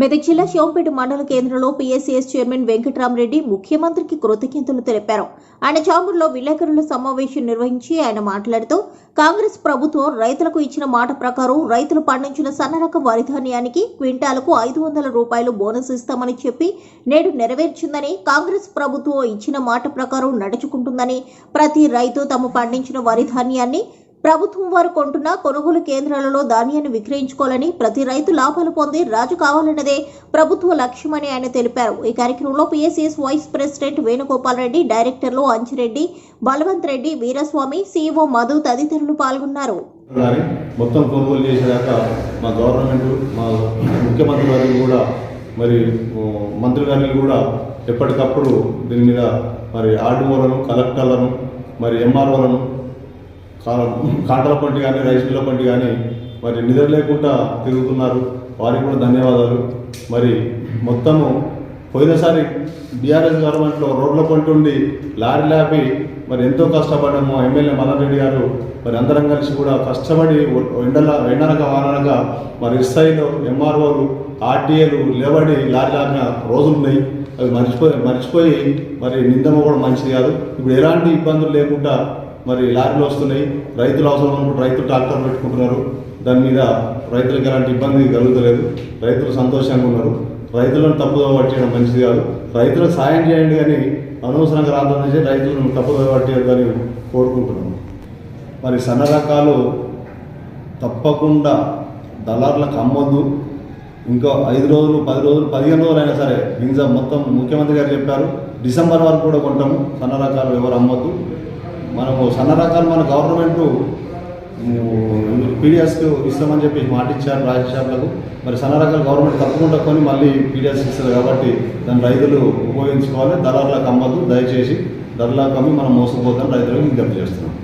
మెదక్ జిల్లా శివంపేట మండల కేంద్రంలో పీఎస్సీఎస్ చైర్మన్ వెంకట్రామరెడ్డి ముఖ్యమంత్రికి కృతజ్ఞతలు తెలిపారు. ఆయన చాంబర్లో విలేకరుల సమావేశం నిర్వహించి ఆయన మాట్లాడుతూ కాంగ్రెస్ ప్రభుత్వం రైతులకు ఇచ్చిన మాట ప్రకారం రైతులు పండించిన సన్నరక వరి ధాన్యానికి క్వింటాలకు ఐదు వందల రూపాయలు బోనస్ ఇస్తామని చెప్పి నేడు నెరవేర్చిందని కాంగ్రెస్ ప్రభుత్వం ఇచ్చిన మాట ప్రకారం నడుచుకుంటుందని ప్రతి రైతు తాము పండించిన వరి ధాన్యాన్ని ప్రభుత్వం వారు కొంటున్న కొనుగోలు కేంద్రాలలో ధాన్యాన్ని విక్రయించుకోవాలని ప్రతి రైతు లాభాలు పొంది రాజు కావాలన్నదే ప్రభుత్వ లక్ష్యమని ఆయన తెలిపారు. ఈ కార్యక్రమంలో PSS vice president Venugopal Reddy డైరెక్టర్లు అంచిరెడ్డి బలవంత్ రెడ్డి వీరస్వామి సీఈఓ మధు తదితరులు పాల్గొన్నారు. మొత్తం కొనుగోలు చేసేదాకా మా గవర్నమెంట్ మా ముఖ్యమంత్రి గారు కూడా మరి మంత్రి గారిని కూడా ఎప్పటికప్పుడు దీని మీద మరి ఆర్డీఓలను కలెక్టర్లను మరి ఎంఆర్ఓలను కాటల పంటి కానీ రైస్ మిల్ల పంటి కానీ మరి నిద్ర లేకుండా తిరుగుతున్నారు. వారికి కూడా ధన్యవాదాలు. మరి మొత్తము పోయినసారి బీఆర్ఎస్ గవర్నమెంట్లో రోడ్ల పంటి ఉండి లారీ లాపి మరి ఎంతో కష్టపడ్డాము. ఎమ్మెల్యే మదన్ రెడ్డి గారు మరి అందరం కలిసి కూడా కష్టపడి ఎండల ఎండనక వాననక మరి ఇస్తాయిలో ఎంఆర్ఓలు ఆర్టీఏలు లేబడి లారీ లాపిన రోజులు ఉన్నాయి. అవి మర్చిపోయి మర్చిపోయి మరి నిందమ కూడా మంచిది కాదు. ఇప్పుడు ఎలాంటి ఇబ్బందులు లేకుండా మరి లారీలు వస్తున్నాయి. రైతులు అవసరం ఉన్నప్పుడు రైతులు ట్రాక్టర్ పెట్టుకుంటున్నారు. దాని మీద రైతులకు ఎలాంటి ఇబ్బంది కలుగుతలేదు. రైతులు సంతోషంగా ఉన్నారు. రైతులను తప్పుదో పట్టడం మంచిది కాదు. రైతులకు సాయం చేయండి కానీ అనవసరంగా రాదని రైతులను తప్పుదో పట్టేది కానీ కోరుకుంటున్నాము. మరి సన్న రకాలు తప్పకుండా దళారులకు అమ్మొద్దు. ఇంకో ఐదు రోజులు పది రోజులు పదిహేను రోజులు అయినా సరే గింజ మొత్తం ముఖ్యమంత్రి గారు చెప్పారు. డిసెంబర్ వరకు కూడా కొంటాము. సన్న రకాలు ఎవరు అమ్మొద్దు. మనము సన్న రకాలు మన గవర్నమెంట్ పీడిఎస్కి ఇస్తామని చెప్పి మాట ఇచ్చారు రాజశాఖలకు మరి సన్న రకాలు గవర్నమెంట్ తప్పకుండా కొని మళ్ళీ పీడిఎస్ ఇస్తారు కాబట్టి దాన్ని రైతులు ఉపయోగించుకోవాలి. దళారులకు అమ్మద్దు. దయచేసి ధరలకు అమ్మి మనం మోసపోతాం. రైతులకు విజ్ఞప్తి చేస్తున్నాం.